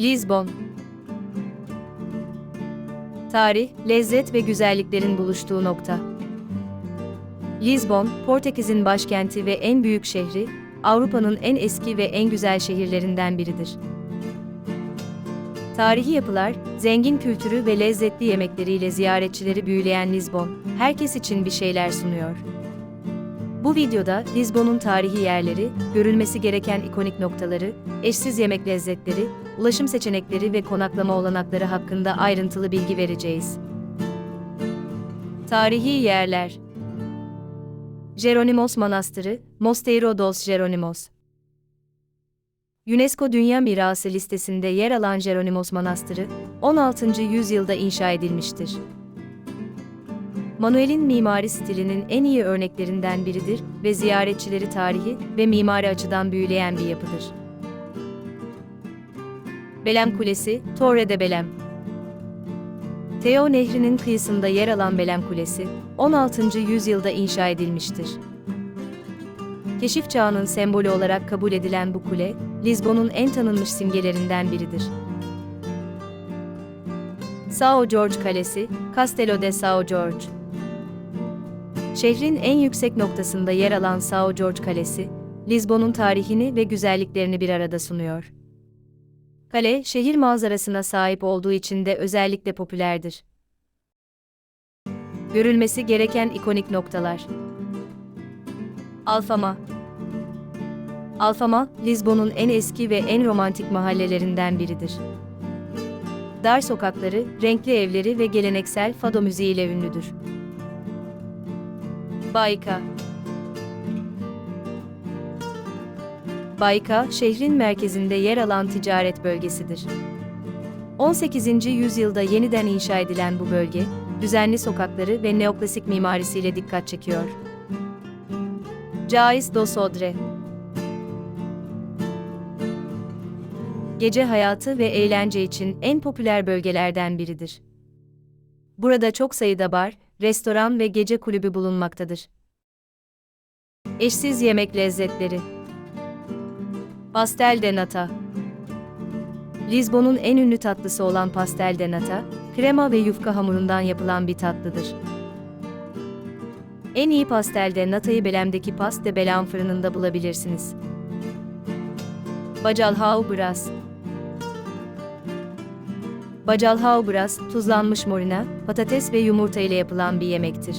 Lizbon Tarih, lezzet ve güzelliklerin buluştuğu nokta. Lizbon, Portekiz'in başkenti ve en büyük şehri, Avrupa'nın en eski ve en güzel şehirlerinden biridir. Tarihi yapılar, zengin kültürü ve lezzetli yemekleriyle ziyaretçileri büyüleyen Lizbon, herkes için bir şeyler sunuyor. Bu videoda Lizbon'un tarihi yerleri, görülmesi gereken ikonik noktaları, eşsiz yemek lezzetleri, ulaşım seçenekleri ve konaklama olanakları hakkında ayrıntılı bilgi vereceğiz. Tarihi yerler Jeronimos Manastırı, Mosteiro dos Jeronimos UNESCO Dünya Mirası listesinde yer alan Jeronimos Manastırı, 16. yüzyılda inşa edilmiştir. Manuel'in mimari stilinin en iyi örneklerinden biridir ve ziyaretçileri tarihi ve mimari açıdan büyüleyen bir yapıdır. Belem Kulesi, Torre de Belem Teo Nehri'nin kıyısında yer alan Belem Kulesi, 16. yüzyılda inşa edilmiştir. Keşif çağının sembolü olarak kabul edilen bu kule, Lizbon'un en tanınmış simgelerinden biridir. São George Kalesi, Castelo de São George Şehrin en yüksek noktasında yer alan São George Kalesi, Lizbon'un tarihini ve güzelliklerini bir arada sunuyor. Kale, şehir manzarasına sahip olduğu için de özellikle popülerdir. Görülmesi gereken ikonik noktalar. Alfama Alfama, Lizbon'un en eski ve en romantik mahallelerinden biridir. Dar sokakları, renkli evleri ve geleneksel fado müziğiyle ünlüdür. Bayka Bayka, şehrin merkezinde yer alan ticaret bölgesidir. 18. yüzyılda yeniden inşa edilen bu bölge, düzenli sokakları ve neoklasik mimarisiyle dikkat çekiyor. Cais do Sodre Gece hayatı ve eğlence için en popüler bölgelerden biridir. Burada çok sayıda bar, restoran ve gece kulübü bulunmaktadır. Eşsiz yemek lezzetleri Pastel de nata Lizbon'un en ünlü tatlısı olan pastel de nata, krema ve yufka hamurundan yapılan bir tatlıdır. En iyi pastel de natayı Belem'deki Pas de fırınında bulabilirsiniz. Bacalhau Bras Bacalhau Bras, tuzlanmış morina, patates ve yumurta ile yapılan bir yemektir.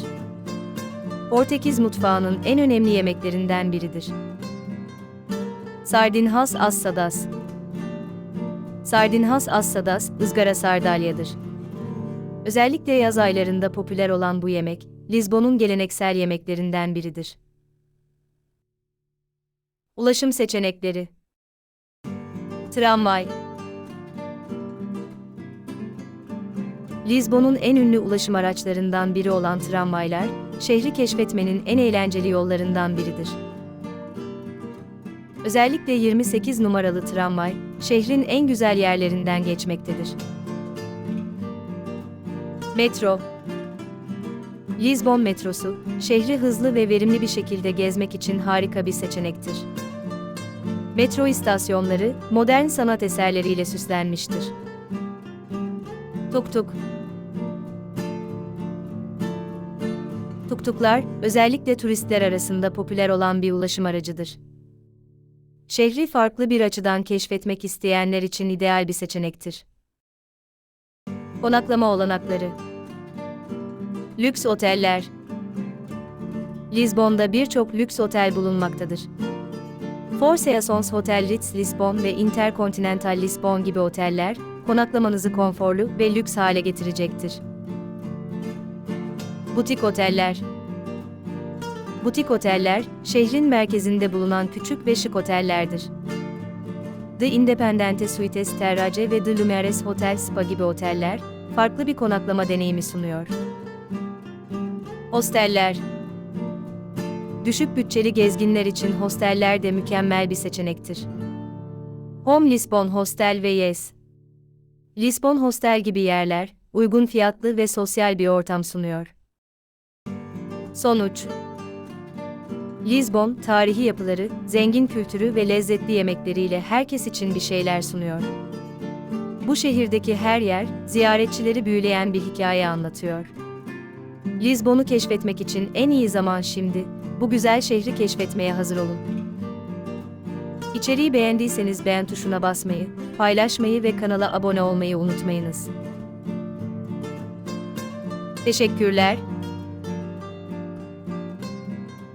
Portekiz mutfağının en önemli yemeklerinden biridir. Sardinhas assadas Sardinhas assadas, ızgara sardalyadır. Özellikle yaz aylarında popüler olan bu yemek, Lizbon'un geleneksel yemeklerinden biridir. Ulaşım seçenekleri Tramvay Lizbon'un en ünlü ulaşım araçlarından biri olan tramvaylar, şehri keşfetmenin en eğlenceli yollarından biridir. Özellikle 28 numaralı tramvay, şehrin en güzel yerlerinden geçmektedir. Metro Lizbon metrosu, şehri hızlı ve verimli bir şekilde gezmek için harika bir seçenektir. Metro istasyonları, modern sanat eserleriyle süslenmiştir. Tuk tuk Tuktuklar, özellikle turistler arasında popüler olan bir ulaşım aracıdır. Şehri farklı bir açıdan keşfetmek isteyenler için ideal bir seçenektir. Konaklama olanakları Lüks oteller Lizbon'da birçok lüks otel bulunmaktadır. Four Seasons Hotel Ritz Lisbon ve Intercontinental Lisbon gibi oteller, konaklamanızı konforlu ve lüks hale getirecektir. Butik oteller Butik oteller, şehrin merkezinde bulunan küçük ve şık otellerdir. The Independente Suites Terrace ve The Lumières Hotel Spa gibi oteller, farklı bir konaklama deneyimi sunuyor. Hosteller Düşük bütçeli gezginler için hosteller de mükemmel bir seçenektir. Home Lisbon Hostel ve Yes. Lisbon Hostel gibi yerler, uygun fiyatlı ve sosyal bir ortam sunuyor. Sonuç Lizbon, tarihi yapıları, zengin kültürü ve lezzetli yemekleriyle herkes için bir şeyler sunuyor. Bu şehirdeki her yer, ziyaretçileri büyüleyen bir hikaye anlatıyor. Lizbon'u keşfetmek için en iyi zaman şimdi. Bu güzel şehri keşfetmeye hazır olun. İçeriği beğendiyseniz beğen tuşuna basmayı, paylaşmayı ve kanala abone olmayı unutmayınız. Teşekkürler.